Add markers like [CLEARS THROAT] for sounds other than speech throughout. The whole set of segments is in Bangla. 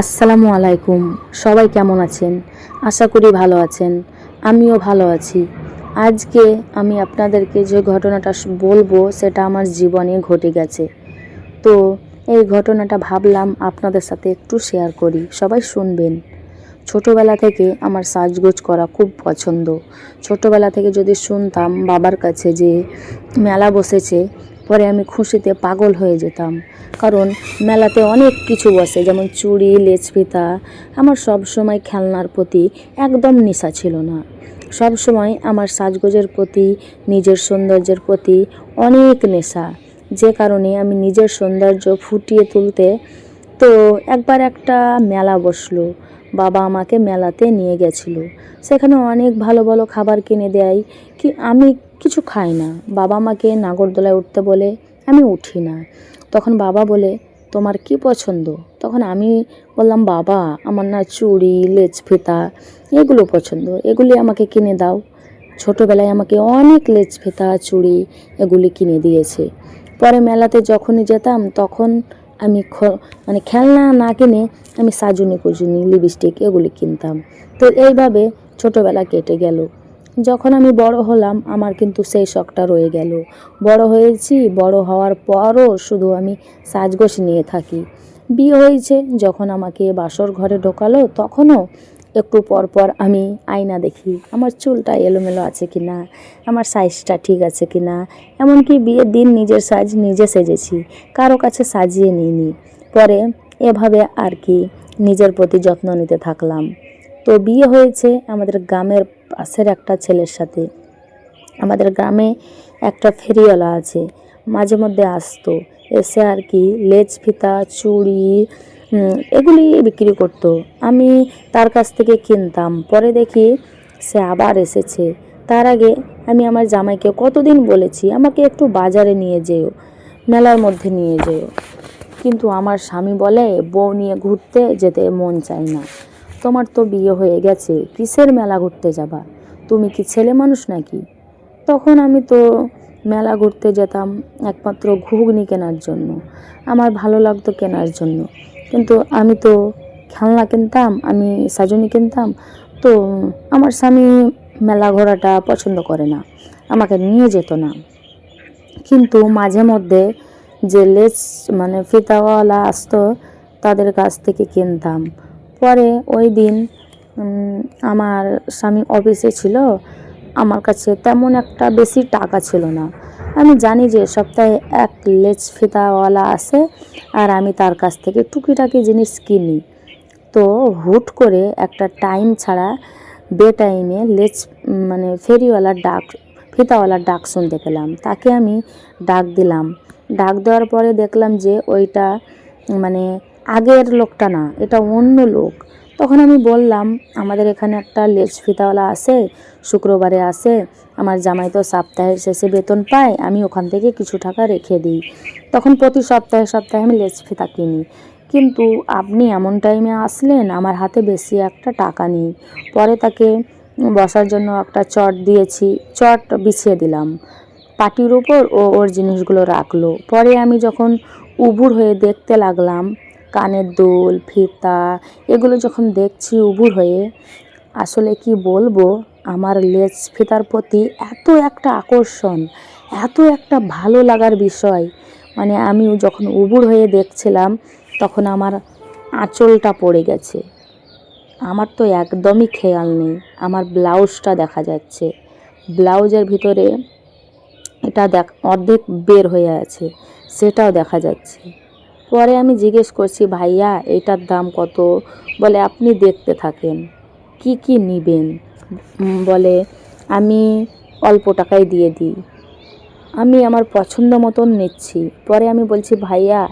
আসসালামু আলাইকুম। সবাই কেমন আছেন? আশা করি ভালো আছেন। আমিও ভালো আছি। আজকে আমি আপনাদেরকে যে ঘটনাটা বলব, সেটা আমার জীবনে ঘটে গেছে। তো এই ঘটনাটা ভাবলাম আপনাদের সাথে একটু শেয়ার করি। সবাই শুনবেন। ছোটোবেলা থেকে আমার সাজগোজ করা খুব পছন্দ। ছোটোবেলা থেকে যদি শুনতাম বাবার কাছে যে মেলা বসেছে পরে আমি খুশিতে পাগল হয়ে যেতাম। কারণ মেলাতে অনেক কিছু বসে যেমন চুড়ি লেজফিতা আমার সব সময় খেলনার প্রতি একদম নেশা ছিল না। সব সময় আমার সাজগোজের প্রতি, নিজের সৌন্দর্যের প্রতি অনেক নেশা। যে কারণে আমি নিজের সৌন্দর্য ফুটিয়ে তুলতে তো একবার একটা মেলা বসল। বাবা আমাকে মেলাতে নিয়ে গেছিল। সেখানে অনেক ভালো ভালো খাবার কিনে দেয়। কি আমি কিছু খাই না। বাবা আমাকে নাগরদোলায় উঠতে বলে, আমি উঠি না। তখন বাবা বলে, তোমার কি পছন্দ? তখন আমি বললাম, বাবা, আমার না চুড়ি, লেজ ফিতা এগুলো পছন্দ। এগুলি আমাকে কিনে দাও। ছোটোবেলায় আমাকে অনেক লেজ ফিতা, চুড়ি এগুলি কিনে দিয়েছে। পরে মেলাতে যখনই যেতাম, তখন আমি মানে খেলনা না কিনে আমি সাজুনি কুজুনি লিপস্টিক এগুলি কিনতাম। তো এইভাবে ছোটোবেলা কেটে গেল। যখন আমি বড় হলাম, আমার কিন্তু সেই শখটা রয়ে গেল। বড় হয়েছি, বড় হওয়ার পরও শুধু আমি সাজগোজ নিয়ে থাকি। বিয়ে হয়েছে, যখন আমাকে বাসর ঘরে ঢোকালো, তখনও একটু পর পর আমি আয়না দেখি, আমার চুলটা এলোমেলো আছে কি না আমার সাইজটা ঠিক আছে কি না এমনকি বিয়ের দিন নিজের সাজ নিজে সেজেছি, কারও কাছে সাজিয়ে নিইনি। পরে এভাবে আর কি নিজের প্রতি যত্ন নিতে থাকলাম। তো বিয়ে হয়েছে আমাদের গ্রামের পাশের একটা ছেলের সাথে। আমাদের গ্রামে একটা ফেরিওয়ালা আছে, মাঝে মধ্যে আসতো, এসে আর কি লেজ ফিতা, চুড়ি এগুলি বিক্রি করতো। আমি তার কাছ থেকে কিনতাম। পরে দেখি সে আবার এসেছে। তার আগে আমি আমার জামাইকে কতদিন বলেছি, আমাকে একটু বাজারে নিয়ে যেও, মেলার মধ্যে নিয়ে যেও। কিন্তু আমার স্বামী বলে, বউ নিয়ে ঘুরতে যেতে মন চায় না। তোমার তো বিয়ে হয়ে গেছে, কিসের মেলা ঘুরতে যাবা? তুমি কি ছেলে মানুষ নাকি? তখন আমি তো মেলা ঘুরতে যেতাম একমাত্র ঘুগনি কেনার জন্য। আমার ভালো লাগতো কেনার জন্য। কিন্তু আমি তো খেলনা কিনতাম, আমি সাজনি কিনতাম। তো আমার স্বামী মেলা ঘোরাটা পছন্দ করে না, আমাকে নিয়ে যেত না। কিন্তু মাঝে মধ্যে যে লেস মানে ফিতাওয়ালা আসতো, তাদের কাছ থেকে কিনতাম। পরে ওই দিন আমার স্বামী অফিসে ছিল, আমার কাছে তেমন একটা বেশি টাকা ছিল না। আমি জানি যে সপ্তাহে এক লেজ ফিতাওয়ালা আসে আর আমি তার কাছ থেকে টুকিটাকি জিনিস কিনি। তো হুট করে একটা টাইম ছাড়া বে টাইমে লেজ মানে ফেরিওয়ালার ডাক, ফিতাওয়ালার ডাক শুনতে পেলাম। তাকে আমি ডাক দিলাম। ডাক দেওয়ার পরে দেখলাম যে ওইটা মানে আগের লোকটা না, এটা অন্য লোক। তখন আমি বললাম, আমাদের এখানে একটা লেজ ফিতাওয়ালা আসে শুক্রবারে আসে আমার জামাই তো সপ্তাহের শেষে বেতন পায়, আমি ওখান থেকে কিছু টাকা রেখে দিই। তখন প্রতি সপ্তাহে সপ্তাহে আমি লেজ ফিতা কিনি। কিন্তু আপনি এমন টাইমে আসলেন, আমার হাতে বেশি একটা টাকা নেই। পরে তাকে বসার জন্য একটা চট দিয়েছি, চট বিছিয়ে দিলাম। পাটির উপর ও ওর জিনিসগুলো রাখল। পরে আমি যখন উবুর হয়ে দেখতে লাগলাম কানের দুল, ফিতা, এগুলো যখন দেখছি উবুর হয়ে, আসলে কি বলব, আমার লেজ ফিতার প্রতি এত একটা আকর্ষণ, এত একটা ভালো লাগার বিষয়। মানে আমি যখন উবুর হয়ে দেখছিলাম, তখন আমার আঁচলটা পড়ে গেছে। আমার তো একদমই খেয়াল নেই, আমার ব্লাউজটা দেখা যাচ্ছে। ব্লাউজের ভিতরে এটা দেখ, অর্ধেক বের হয়ে আছে, সেটাও দেখা যাচ্ছে। পরে আমি জিজ্ঞেস করছি, ভাইয়া, এটার দাম কত? বলে, আপনি দেখতে থাকেন। কি কি নেবেন? বলে, আমি অল্প টাকায় দিয়ে দিই। আমি আমার পছন্দ মতন নিচ্ছি। পরে আমি বলছি, ভাইয়া,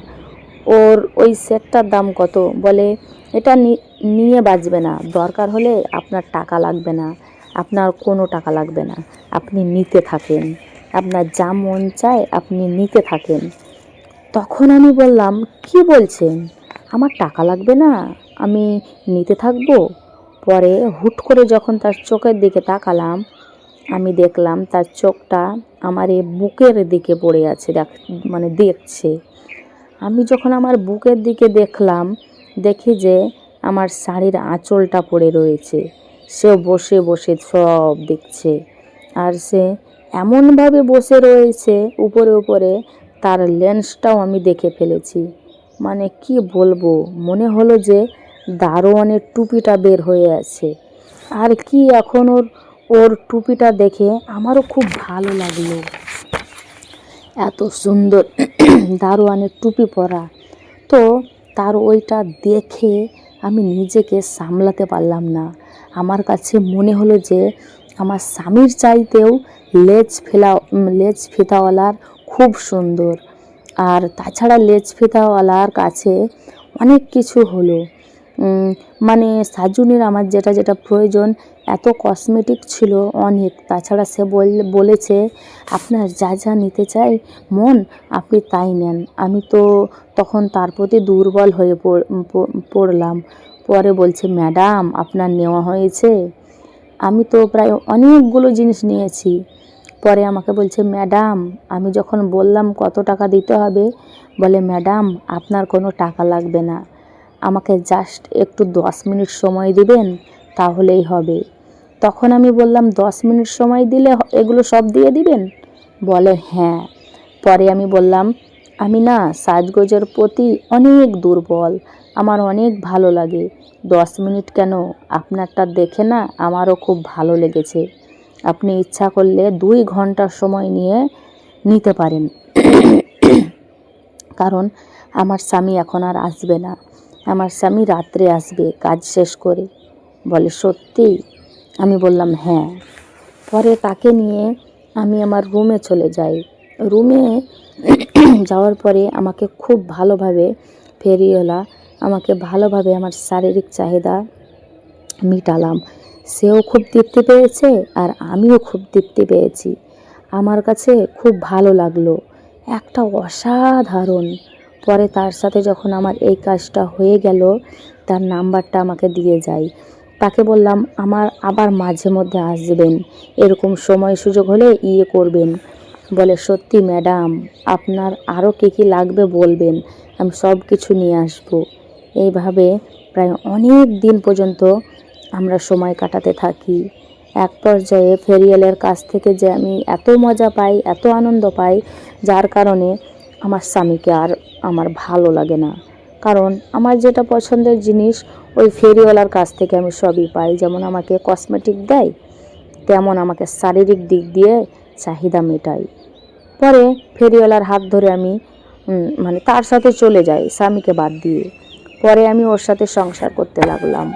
ওর ওই সেটটার দাম কত? বলে, এটা নিয়ে বাঁচবে না। দরকার হলে আপনার টাকা লাগবে না। আপনার কোনো টাকা লাগবে না। আপনি নিতে থাকেন। আপনার যা মন চায় আপনি নিতে থাকেন। তখন আমি বললাম, কি বলছেন? আমার টাকা লাগবে না, আমি নিতে থাকব? পরে হুট করে যখন তার চোখের দিকে তাকালাম, আমি দেখলাম তার চোখটা আমার এই বুকের দিকে পড়ে আছে, দেখ মানে দেখছে। আমি যখন আমার বুকের দিকে দেখলাম, দেখি যে আমার শাড়ির আঁচলটা পড়ে রয়েছে। সে বসে বসে সব দেখছে। আর সে এমনভাবে বসে রয়েছে, উপরে উপরে তার লেন্সটাও আমি দেখে ফেলেছি। মানে কি বলব? মনে হলো যে দারোয়ানের টুপিটা বের হয়ে আছে। আর কি এখন ওর ওর টুপিটা দেখে আমারও খুব ভালো লাগল। এত সুন্দর [CLEARS THROAT] দারোয়ানের টুপি পরা। তো তার ওইটা দেখে আমি নিজেকে সামলাতে পারলাম না। আমার কাছে মনে হলো যে আমার স্বামীর চাইতেও লেজ ফেলা লেজ ফিতাওয়ালার খুব সুন্দর। আর তাছাড়া লেজ ফিতাওয়ালার কাছে অনেক কিছু হলো। মানে সাজুনির আমার যেটা যেটা প্রয়োজন, এত কসমেটিক ছিল অনেক। তাছাড়া সে বল- বলেছে, আপনার যা যা নিতে চাই, মন, আপনি তাই নেন। আমি তো তখন তার প্রতি দুর্বল হয়ে পড়- পড়লাম। পরে বলছে, ম্যাডাম, আপনার নেওয়া হয়েছে? আমি তো প্রায় অনেকগুলো জিনিস নিয়েছি। পরে আমাকে বলছে, ম্যাডাম, আমি যখন বললাম কত টাকা দিতে হবে, বলে, ম্যাডাম, আপনার কোনো টাকা লাগবে না। আমাকে জাস্ট একটু দশ মিনিট সময় দিবেন, তাহলেই হবে। তখন আমি বললাম, দশ মিনিট সময় দিলে এগুলো সব দিয়ে দিবেন? বলে হ্যাঁ। পরে আমি বললাম, আমি না সাজগোজের প্রতি অনেক দুর্বল, আমার অনেক ভালো লাগে। দশ মিনিট কেন? আপনারটা দেখে না আমারও খুব ভালো লেগেছে। আপনি ইচ্ছা করলে দুই ঘণ্টার সময় নিয়ে নিতে পারেন। কারণ আমার স্বামী এখন আর আসবে না। আমার স্বামী রাত্রে আসবে, কাজ শেষ করে। বলে, সত্যি? আমি বললাম হ্যাঁ। পরে তাকে নিয়ে আমি আমার রুমে চলে যাই। রুমে যাওয়ার পরে আমাকে খুব ভালোভাবে ফেরিওয়ালা আমাকে ভালোভাবে আমার শারীরিক চাহিদা মিটালাম। সেও খুব তৃপ্তি পেয়েছে আর আমিও খুব তৃপ্তি পেয়েছি। আমার কাছে খুব ভালো লাগল। একটা অসাধারণ। পরে তার সাথে যখন আমার এই কাজটা হয়ে গেল, তার নাম্বারটা আমাকে দিয়ে যায়। তাকে বললাম, আমার আবার মাঝে মধ্যে আসবেন। এরকম সময় সুযোগ হলে ইয়ে করবেন। বলে, সত্যি ম্যাডাম, আপনার আরও কী কী লাগবে বলবেন। আমি সব কিছু নিয়ে আসব। এইভাবে প্রায় অনেক দিন পর্যন্ত আমরা সময় কাটাতে থাকি। এক পর্যায়ে ফেরিয়ালের কাছ থেকে যে আমি এত মজা পাই, এত আনন্দ পাই, যার কারণে আমার স্বামীকে আর আমার ভালো লাগে না। কারণ আমার যেটা পছন্দের জিনিস, ওই ফেরিওয়ালার কাছ থেকে আমি সবই পাই। যেমন আমাকে কসমেটিক দেয়, তেমন আমাকে শারীরিক দিক দিয়ে চাহিদা মেটায়। পরে ফেরিওয়ালার হাত ধরে আমি মানে তার সাথে চলে যাই স্বামীকে বাদ দিয়ে। পরে আমি ওর সাথে সংসার করতে লাগলাম।